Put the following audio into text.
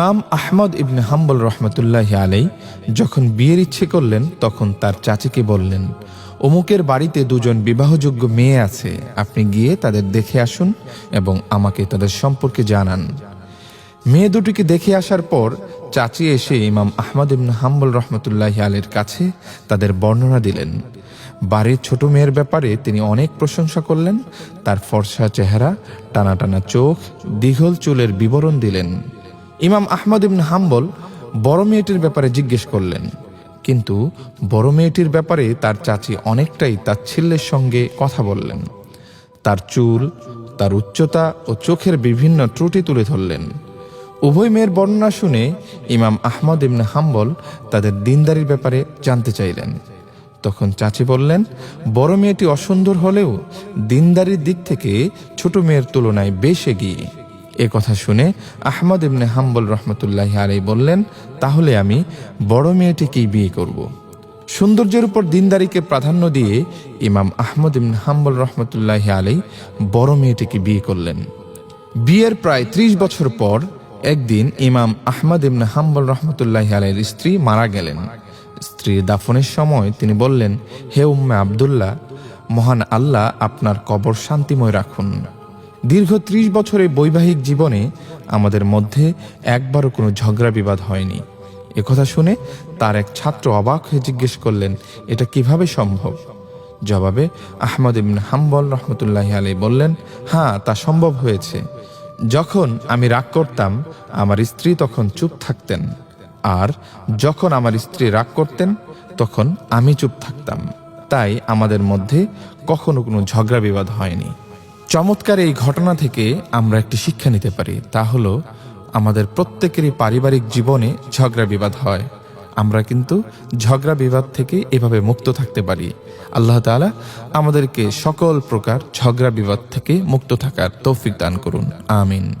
ইমাম আহমদ ইবনে হাম্বল রহমতুল্লাহ আলাই যখন বিয়ের ইচ্ছে করলেন, তখন তার চাচিকে বললেন, অমুকের বাড়িতে দুজন বিবাহযোগ্য মেয়ে আছে, আপনি গিয়ে তাদের দেখে আসুন এবং আমাকে তাদের সম্পর্কে জানান। মেয়ে দুটিকে দেখে আসার পর, চাচি এসে ইমাম আহমদ ইবনে হাম্বল রহমতুল্লাহ আলের কাছে তাদের বর্ণনা দিলেন। বাড়ির ছোট মেয়ের ব্যাপারে তিনি অনেক প্রশংসা করলেন, তার ফর্সা চেহারা টানা টানা চোখ, দীঘল চুলের বিবরণ দিলেন। ইমাম আহমদ ইবনে হাম্বল বড় মেয়েটির ব্যাপারে জিজ্ঞেস করলেন, কিন্তু বড় মেয়েটির ব্যাপারে তার চাচি অনেকটাই তার তাচ্ছিল্যের সঙ্গে কথা বললেন। তার চুল, তার উচ্চতা ও চোখের বিভিন্ন ত্রুটি তুলে ধরলেন। উভয় মেয়ের বর্ণনা শুনে ইমাম আহমদ ইবনে হাম্বল তাদের দিনদারির ব্যাপারে জানতে চাইলেন। তখন চাচি বললেন, বড় মেয়েটি অসুন্দর হলেও দিনদারির দিক থেকে ছোট মেয়ের তুলনায় বেশ এগিয়ে। এ কথা শুনে আহমদ ইবনে হাম্বল রহমতুল্লাহ আলাই বললেন, তাহলে আমি বড় মেয়েটিকেই বিয়ে করব। সৌন্দর্যের উপর দিনদারিকে প্রাধান্য দিয়ে ইমাম আহমদ ইবনে হাম্বল রহমতুল্লাহ আলাই বড় মেয়েটিকে বিয়ে করলেন। বিয়ের প্রায় ত্রিশ বছর পর একদিন ইমাম আহমদ ইবনে হাম্বল রহমতুল্লাহ আলাইয়ের স্ত্রী মারা গেলেন। স্ত্রীর দাফনের সময় তিনি বললেন, হে উম্মে আবদুল্লাহ, মহান আল্লাহ আপনার কবর শান্তিময় রাখুন। দীর্ঘ ত্রিশ বছরের বৈবাহিক জীবনে আমাদের মধ্যে একবারও কোনো ঝগড়া বিবাদ হয়নি। একথা শুনে তার এক ছাত্র অবাক হয়ে জিজ্ঞেস করলেন, এটা কীভাবে সম্ভব? জবাবে আহমদ ইবিন হাম্বল রহমতুল্লাহ আলী বললেন হ্যাঁ তা সম্ভব হয়েছে। যখন আমি রাগ করতাম, আমার স্ত্রী তখন চুপ থাকতেন। আর যখন আমার স্ত্রী রাগ করতেন, তখন আমি চুপ থাকতাম। তাই আমাদের মধ্যে কখনো কোনো ঝগড়া বিবাদ হয়নি। চমৎকার এই ঘটনা থেকে আমরা একটি শিক্ষা নিতে পারি, তা হলো আমাদের প্রত্যেকেরই পারিবারিক জীবনে ঝগড়া বিবাদ হয়। আমরা কিন্তু ঝগড়া বিবাদ থেকে এভাবে মুক্ত থাকতে পারি। আল্লাহ তালা আমাদেরকে সকল প্রকার ঝগড়া বিবাদ থেকে মুক্ত থাকার তৌফিক দান করুন। আমিন।